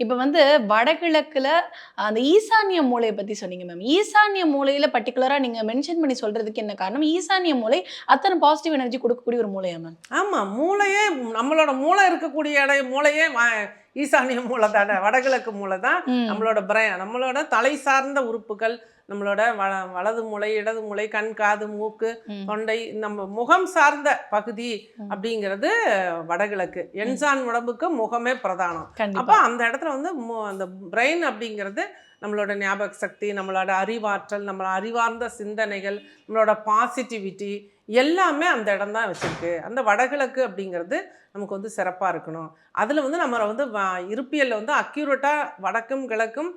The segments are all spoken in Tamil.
இப்போ வந்து வடகிழக்குல அந்த ஈசானிய மூலையை பத்தி சொன்னீங்க மேம் ஈசானிய மூலையில பர்டிகுலரா நீங்கள் மென்ஷன் பண்ணி சொல்றதுக்கு என்ன காரணம்? ஈசானிய மூலை அத்தனை பாசிட்டிவ் எனர்ஜி கொடுக்கக்கூடிய ஒரு மூலையா மேம் ஆமாம் மூளையே நம்மளோட மூளை இருக்கக்கூடிய மூளையே ஈசானிய மூளை தானே வடகிழக்கு மூளை தான் நம்மளோட பிரைன் நம்மளோட தலை சார்ந்த உறுப்புகள் நம்மளோட வ வலது மூளை இடது மூளை கண் காது மூக்கு தொண்டை நம்ம முகம் சார்ந்த பகுதி. அப்படிங்கிறது வடகிழக்கு. என்சான் உடம்புக்கு முகமே பிரதானம். அப்போ அந்த இடத்துல வந்து அந்த பிரெயின் அப்படிங்கிறது நம்மளோட ஞாபக சக்தி நம்மளோட அறிவாற்றல் நம்மளோட அறிவார்ந்த சிந்தனைகள் நம்மளோட பாசிட்டிவிட்டி எல்லாமே அந்த இடம் தான் வச்சுருக்கு. அந்த வடகிழக்கு அப்படிங்கிறது நமக்கு வந்து சிறப்பாக இருக்கணும். அதில் வந்து நம்ம வந்து இருப்பியல்ல வந்து அக்யூரேட்டாக வடக்கும் கிழக்கும்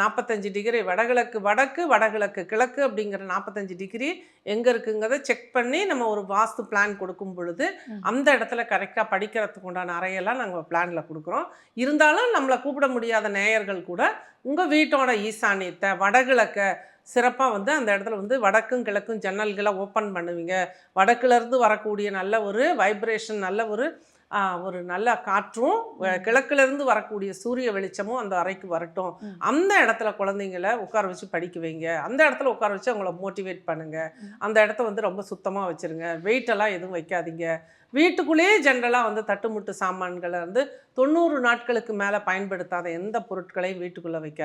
நாற்பத்தஞ்சு டிகிரி வடகிழக்கு வடக்கு வடகிழக்கு கிழக்கு அப்படிங்கிற நாற்பத்தஞ்சு டிகிரி எங்கே இருக்குங்கிறத செக் பண்ணி நம்ம ஒரு வாஸ்து பிளான் கொடுக்கும் பொழுது. அந்த இடத்துல கரெக்டாக படிக்கிறதுக்கு உண்டான அறையெல்லாம் நாங்கள் பிளானில் கொடுக்குறோம். இருந்தாலும் நம்மளை கூப்பிட முடியாத நேயர்கள் கூட உங்கள் வீட்டோட ஈசானியத்தை வடகிழக்க சிறப்பாக வந்து அந்த இடத்துல வந்து வடக்கும் கிழக்கும் ஜன்னல்களை ஓப்பன் பண்ணுவீங்க. வடக்குலேருந்து வரக்கூடிய நல்ல ஒரு வைப்ரேஷன் நல்ல ஒரு ஒரு நல்ல காற்றும் கிழக்குலேருந்து வரக்கூடிய சூரிய வெளிச்சமும் அந்த அறைக்கு வரட்டும். அந்த இடத்துல குழந்தைங்கள உட்கார வச்சு படிக்க வைங்க அந்த இடத்துல உட்கார வச்சு அவங்கள மோட்டிவேட் பண்ணுங்க. ம். அந்த இடத்த வந்து ரொம்ப சுத்தமாக வச்சுருங்க. வெயிட்டெல்லாம் எதுவும் வைக்காதீங்க. வீட்டுக்குள்ளேயே ஜென்ரலாக வந்து தட்டுமுட்டு சாமான்களை வந்து தொண்ணூறு நாட்களுக்கு மேலே பயன்படுத்தாத எந்த பொருட்களையும் வீட்டுக்குள்ளே வைக்காதீங்க